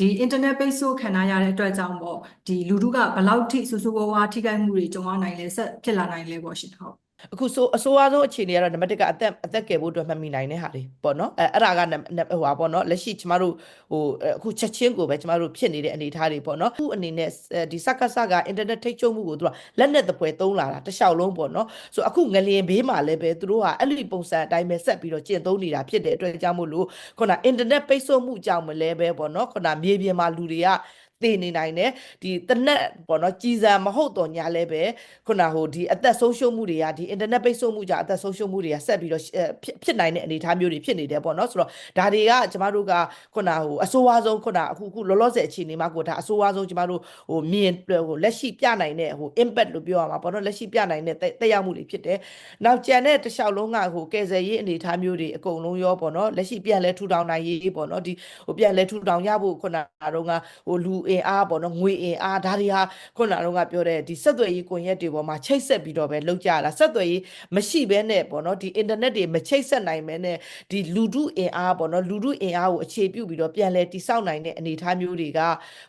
ဒီ internet ပိတ်ဆို့ခံရတဲ့အတွက်ကြောင့်ပေါ့ဒီလူထုကဘယ်လောက်ထိဆူဆူဝါးဝါထိခိုက်မှုတွေကြုံရနိုင်လဲဆက်ဖြစ်လာနိုင်လဲပေါ့ရှင်ဟုတ် အခုဆိုအဆိုးအဆုံးအခြေအနေကတော့နံပါတ်1ကအသက်အသက်ကယ်ဖို့အတွက်မှတ်မိနိုင်တဲ့ဟာတွေပေါ့နော်အဲအဲ့ဒါကနံနံဟိုဟာပေါ့နော်လက်ရှိကျမတို့ဟိုအဲအခုချက်ချင်းကိုပဲကျမတို့ဖြစ်နေတဲ့အနေအထားတွေပေါ့နော်အခုအနေနဲ့အဲဒီစက္ကစကအင်တာနက်ထိတ်ချုံမှုကိုသူကလက်နဲ့တပွဲသုံးလာတာတစ်လျှောက်လုံးပေါ့နော်ဆိုအခုငလျင်ဘေးမှာလည်းပဲသူတို့ကအဲ့လိုပုံစံအတိုင်းပဲဆက်ပြီးတော့ကျင့်သုံးနေတာဖြစ်တဲ့အတွက်ကြောင့်မို့လို့ခုနအင်တာနက်ပိတ်ဆို့မှုကြောင့်မလဲပဲပေါ့နော်ခုနမြေပြင်မှာလူတွေက တည်နေနိုင်တယ်ဒီတနက်ပေါ့နော်ကြီးစံမဟုတ်တော့ညာလဲပဲခုနဟိုဒီအသက်ဆုံးရှုံးမှုတွေကဒီအင်တာနက်ပိတ်ဆို့မှုကြောင့်အသက်ဆုံးရှုံးမှုတွေကဆက်ပြီးတော့အဲဖြစ်ဖြစ်နိုင်တဲ့အနေအထားမျိုးတွေဖြစ်နေတယ်ပေါ့နော်ဆိုတော့ဒါတွေကကျမတို့ကခုနဟိုအဆိုးဝါးဆုံးခုနအခုအခုလောလောဆယ်အခြေအနေမှာကိုဒါအဆိုးဝါးဆုံးကျမတို့ဟိုမြင်ဟိုလက်ရှိပြနိုင်တဲ့ဟို impact လို့ပြောရမှာပေါ့နော်လက်ရှိပြနိုင်တဲ့တက်တက်ရောက်မှုတွေဖြစ်တယ်နောက်ကြံတဲ့တစ်လျှောက်လုံးကဟိုကယ်ဆယ်ရေးအနေအထားမျိုးတွေအကုန်လုံးရောပေါ့နော်လက်ရှိပြန်လဲထူထောင်နိုင်ရေးပေါ့နော်ဒီဟိုပြန်လဲထူထောင်ရဖို့ခုနကတော့ကဟိုလူအင်အားပေါ့နော်ငွေအင်အားဒါတွေဟာခုနကတော့ကပြောတဲ့ဒီဆက်သွယ်ရေးကွန်ရက်တွေပေါ်မှာချိတ်ဆက်ပြီးတော့ပဲလောက်ကြတာဆက်သွယ်ရေးမရှိဘဲနဲ့ပေါ့နော်ဒီအင်တာနက်တွေမချိတ်ဆက်နိုင်ဘဲနဲ့ဒီလူထုအင်အားပေါ့နော်လူထုအင်အားကိုအခြေပြုပြီးတော့ပြန်လဲတိစောက်နိုင်တဲ့အနေအထားမျိုးတွေက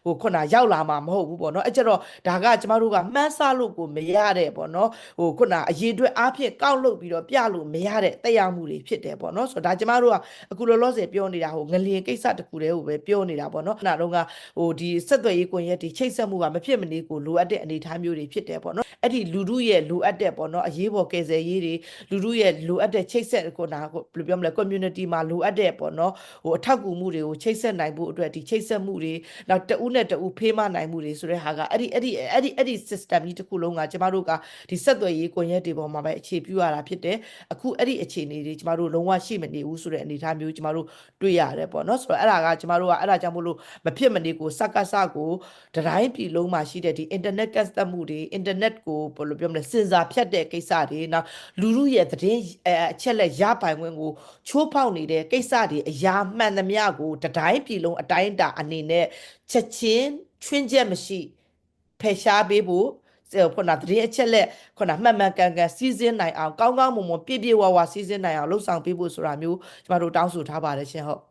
ဟိုခုနရောက်လာမှာမဟုတ်ဘူးပေါ့နော်အဲ့ကြတော့ဒါကကျမတို့ကမှန်းဆလို့ကိုမရတဲ့ပေါ့နော်ဟိုခုနအရေးအတွက်အားဖြင့်ကောက်လုပ်ပြီးတော့ပြလို့မရတဲ့တက်ရောက်မှုတွေဖြစ်တယ်ပေါ့နော်ဆိုတော့ဒါကျမတို့ကအခုလောလောဆယ်ပြောနေတာဟိုငလျင်ကိစ္စတစ်ခုတည်းကိုပဲပြောနေတာပေါ့နော်ခဏတော့ကဟိုဒီဆက်သွယ်ရေးကွန်ရက်တွေချိတ်ဆက်မှုကမဖြစ်မနေကိုလိုအပ်တဲ့အနေအထားမျိုးတွေဖြစ်တယ်ပေါ့နော်အဲ့ဒီလူထုရဲ့လိုအပ်တဲ့ပေါ့နော်အရေးပေါ်ကယ်ဆယ်ရေးတွေလူထုရဲ့လိုအပ်တဲ့ချိတ်ဆက်ကိုနာကိုဘယ်လိုပြောမလဲ community မှာလိုအပ်တဲ့ပေါ့နော်ဟိုအထောက်အကူမှုတွေကိုချိတ်ဆက်နိုင်ဖို့အတွက်ဒီချိတ်ဆက်မှုတွေနောက်တဦးနဲ့တဦးဖေးမနိုင်မှုတွေဆိုတဲ့ဟာကအဲ့ဒီအဲ့ဒီအဲ့ဒီအဲ့ဒီ system ကြီးတစ်ခုလုံးကကျမတို့ကဒီဆက်သွယ်ရေးကွန်ရက်တွေပေါ်မှာပဲအခြေပြုရတာဖြစ်တယ်အခုအဲ့ဒီအခြေအနေတွေကျမတို့လုံးဝရှိမနေဘူးဆိုတဲ့အနေအထားမျိုးကျမတို့တွေ့ရတယ်ပေါ့နော်ဆိုတော့အဲ့ဒါကကျမတို့ကအဲ့ဒါကြောင့်မို့လို့မဖြစ်မနေကိုစက္ကစကိုတတိုင်းပြည်လုံးမှာရှိတဲ့ဒီ internet ကတ်သက်မှုတွေ internet ကိုဘယ်လိုပြောမလဲစင်စာဖြတ်တဲ့ကိစ္စတွေနောက်လူလူရဲ့သတင်းအဲအချက်လက်ရပိုင်ခွင့်ကိုချိုးဖောက်နေတဲ့ကိစ္စတွေအရာမှန်သမျှကိုတတိုင်းပြည်လုံးအတိုင်းအတာအနေနဲ့ချက်ချင်းချွင်းချက်မရှိဖယ်ရှားပေးဖို့ခုနသတင်းအချက်လက်ခုနမှန်မှန်ကန်ကန်စီးစင်းနိုင်အောင်ကောင်းကောင်းမွန်မွန်ပြည့်ပြည့်ဝဝစီးစင်းနိုင်အောင်လှုပ်ဆောင်ပေးဖို့ဆိုတာမျိုးကျမတို့တောင်းဆိုထားပါတယ်ရှင်ဟုတ်